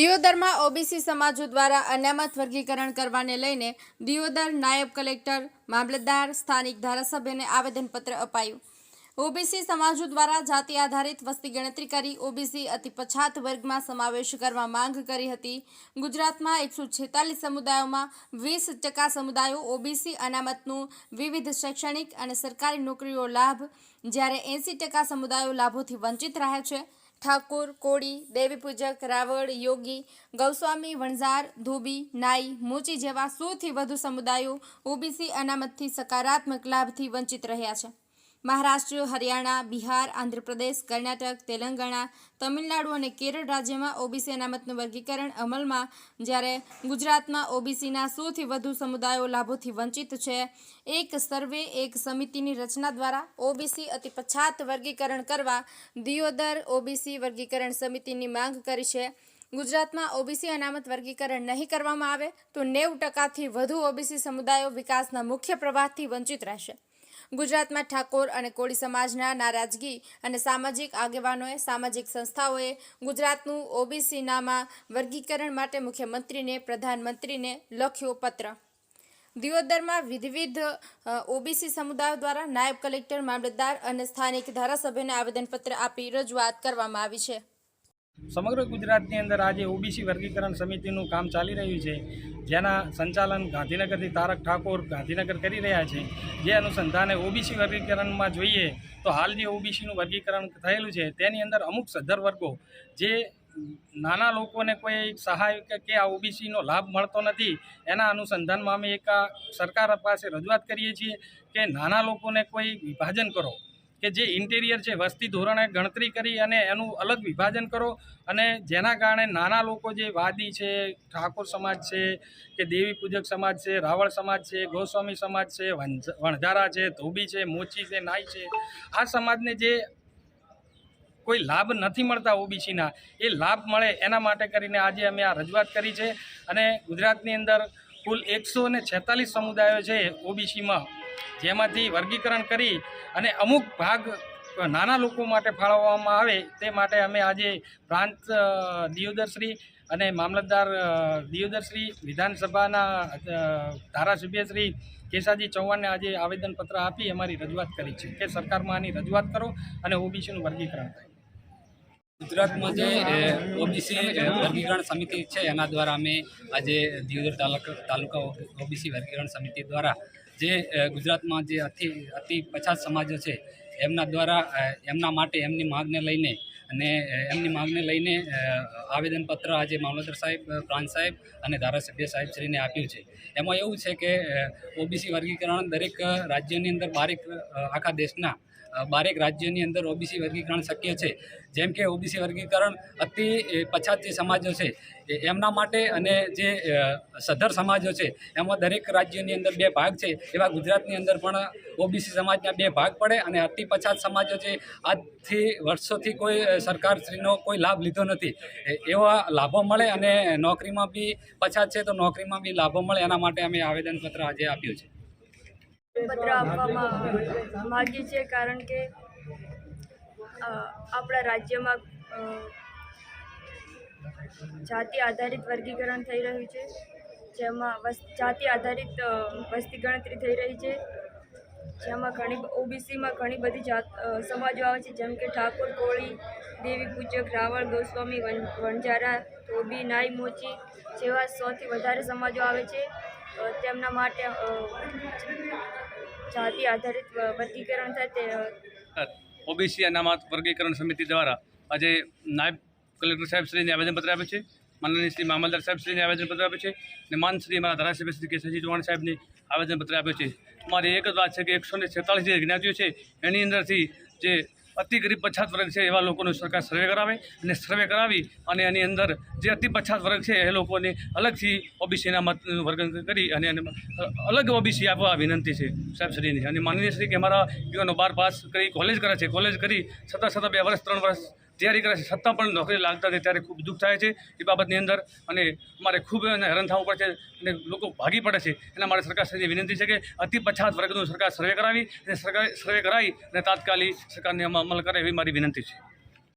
દિયોદરમાં OBC સમાજો દ્વારા અનામત વર્ગીકરણ કરવાને લઈને દિયોદર નાયબ કલેક્ટર, મામલતદાર, સ્થાનિક ધારાસભ્યને આવેદનપત્ર અપાયું. ઓબીસી સમાજો દ્વારા જાતિ આધારિત વસ્તી ગણતરી કરી ઓબીસી અતિ પછાત વર્ગમાં સમાવેશ કરવા માંગ કરી હતી. ગુજરાતમાં એકસો છેતાલીસ સમુદાયોમાં વીસ ટકા સમુદાયો ઓબીસી અનામતનું વિવિધ શૈક્ષણિક અને સરકારી નોકરીઓ લાભ, જ્યારે એંસી ટકા સમુદાયો લાભોથી વંચિત રહ્યા છે. ઠાકોર, કોળી દેવીપૂજક રાવળ, યોગી, ગૌસ્વામી, વણઝાર, ધોબી, નાઈ, મૂચી જેવા સોથી વધુ સમુદાયો ઓબીસી અનામતથી સકારાત્મક લાભથી વંચિત રહ્યા છે. મહારાષ્ટ્ર, હરિયાણા, બિહાર, આંધ્રપ્રદેશ, કર્ણાટક, તેલંગાણા, તમિલનાડુ અને કેરળ રાજ્યમાં ઓબીસી અનામતનું વર્ગીકરણ અમલમાં, જ્યારે ગુજરાતમાં ઓબીસીના સોથી વધુ સમુદાયો લાભોથી વંચિત છે. એક સર્વે, એક સમિતિની રચના દ્વારા ઓબીસી અતિ પછાત વર્ગીકરણ કરવા દિયોદર ઓબીસી વર્ગીકરણ સમિતિની માંગ કરી છે. ગુજરાતમાં ઓબીસી અનામત વર્ગીકરણ નહીં કરવામાં આવે તો નેવું ટકાથી વધુ ઓબીસી સમુદાયો વિકાસના મુખ્ય પ્રવાહથી વંચિત રહેશે. ગુજરાતમાં ઠાકોર અને કોળી સમાજના નારાજગી અને સામાજિક આગેવાનોએ સામાજિક સંસ્થાઓએ ગુજરાતનું ઓબીસીનામાં વર્ગીકરણ માટે મુખ્યમંત્રીને, પ્રધાનમંત્રીને લખ્યો પત્ર. દિયોદરમાં વિવિધ ઓબીસી સમુદાયો દ્વારા નાયબ કલેક્ટર, મામલતદાર અને સ્થાનિક ધારાસભ્યને આવેદનપત્ર આપી રજૂઆત કરવામાં આવી છે. સમગ્ર ગુજરાતની અંદર આજે ઓબીસી વર્ગીકરણ સમિતિનું કામ ચાલી રહ્યું છે. જેના સંચાલન ગાંધીનગરથી તારક ઠાકોર ગાંધીનગર કરી રહ્યા છે, જે અનુસંધાને ઓબીસી વર્ગીકરણમાં જોઈએ તો હાલ જે ઓબીસીનું વર્ગીકરણ થયેલું છે. તેની અંદર અમુક સદ્ધર વર્ગો જે નાના લોકોને કોઈ સહાય કે આ ઓબીસીનો લાભ મળતો નથી, એના અનુસંધાનમાં અમે એક સરકાર પાસે રજૂઆત કરીએ છીએ કે નાના લોકોને કોઈ વિભાજન કરો. કે જે ઇન્ટિરિયર છે, વસ્તી ધોરણે ગણતરી કરી અને એનું અલગ વિભાજન કરો અને જેના કારણે નાના લોકો જે વાદી છે, ઠાકોર સમાજ છે, કે દેવી પૂજક સમાજ છે, રાવળ સમાજ છે, ગોસ્વામી સમાજ છે વણઝારા છે, ધોબી છે, મોચી છે, નાઈ છે, આ સમાજને જે કોઈ લાભ નથી મળતા ઓબીસીના, એ લાભ મળે એના માટે કરીને આજે અમે આ રજૂઆત કરી છે અને ગુજરાતની અંદર કુલ એકસો ને છેતાલીસ સમુદાયો છે ઓબીસીમાં. જેમાંથી વર્ગીકરણ કરી અને અમુક ભાગ નાના લોકો માટે ફાળવવામાં આવે તે માટે અમે આજે પ્રાંત દિયોદરશ્રી અને મામલતદાર દિયોદરશ્રી, વિધાનસભાના ધારાસભ્યશ્રી કેશાજી ચૌહાણને આજે આવેદનપત્ર આપી અમારી રજૂઆત કરી છે કે સરકારમાં આની રજૂઆત કરો અને ઓબીસીનું વર્ગીકરણ થાય. ગુજરાતમાં જે ઓબીસી વર્ગીકરણ સમિતિ છે, એના દ્વારા અમે આજે દિયોદર તાલુકા તાલુકા ઓબીસી વર્ગીકરણ સમિતિ દ્વારા જે ગુજરાતમાં જે અતિ અતિ પછાત સમાજો છે, એમના દ્વારા એમના માટે એમની માગને લઈને અને એમની માગને લઈને આવેદનપત્ર આજે મામલતદાર સાહેબ પ્રાંત સાહેબ અને ધારાસભ્ય સાહેબશ્રીને આપ્યું છે. એમાં એવું છે કે ઓબીસી વર્ગીકરણ દરેક રાજ્યની અંદર બારેક આખા દેશના બારેક રાજ્યની અંદર ઓબીસી વર્ગીકરણ શક્ય છે. જેમ કે ઓબીસી વર્ગીકરણ અતિ પછાત જે સમાજો છે. એમના માટે અને જે સધર સમાજો છે, એમાં દરેક રાજ્યની અંદર બે ભાગ છે. એવા ગુજરાતની અંદર પણ ઓબીસી સમાજના બે ભાગ પડે અને અતિ પછાત સમાજો છે. આજથી વર્ષોથી કોઈ સરકારશ્રીનો કોઈ લાભ લીધો નથી. એવા લાભો મળે અને નોકરીમાં બી પછાત છે તો નોકરીમાં બી લાભો મળે. એના માટે અમે આવેદનપત્ર આજે આપ્યું છે. પત્ર આપવામાં માગીએ છીએ કારણ કે આપણા રાજ્યમાં જાતિ આધારિત વર્ગીકરણ થઈ રહ્યું છે, જેમાં જાતિ આધારિત વસ્તી ગણતરી થઈ રહી છે, જેમાં ઘણી ઓબીસીમાં ઘણી બધી જાત સમાજો આવે છે, જેમ કે ઠાકોર, કોળી, દેવી પૂજક, રાવળ, ગોસ્વામી, વન, વણઝારા, ધોબી, નાઈ, મોચી જેવા સૌથી વધારે સમાજો આવે છે. તેમના માટે જાતિ આધારિત વર્ગીકરણ થાય તે ઓબીસી અનામત વર્ગીકરણ સમિતિ દ્વારા આજે નાયબ કલેક્ટર સાહેબશ્રીને આવેદનપત્ર આપે છે, માનનીય શ્રી મામલદાર સાહેબશ્રીને આવેદનપત્ર આપ્યું છે અને માનશ્રી અમારા ધારાસભ્ય શ્રી કેશવજી ચૌહાણ સાહેબને આવેદનપત્ર આપ્યું છે. મારી એક જ વાત છે કે એકસો ને છેતાલીસ જે જ્ઞાતિઓ છે, એની અંદરથી જે અતિ ગરીબ પછાત વર્ગ છે એવા લોકોનો સરકાર સર્વે કરાવે અને સર્વે કરાવી અને એની અંદર જે અતિ પછાત વર્ગ છે એ લોકોને અલગથી ઓબીસીના મત વર્ગ કરી અને એને અલગ ઓબીસી આપવા વિનંતી છે. સાહેબશ્રીની અને માનનીય શ્રી કે અમારા યુવાનો બાર પાસ કરી, કોલેજ કરે છે, કોલેજ કરી, છતાં છતાં બે વર્ષ, ત્રણ વર્ષ તૈયારી કરે છે છતાં પણ નોકરી લાગતા નથી ત્યારે ખૂબ દુઃખ થાય છે એ બાબતની અંદર અને અમારે ખૂબ એને હેરાન થવું પડે છે અને લોકો ભાગી પડે છે. એના માટે સરકાર શ્રીની વિનંતી છે કે અતિ પછાત વર્ગનું સરકાર સર્વે કરાવી અને સરકાર સર્વે કરાવી અને તાત્કાલિક સરકારને અમલ કરે એવી મારી વિનંતી છે.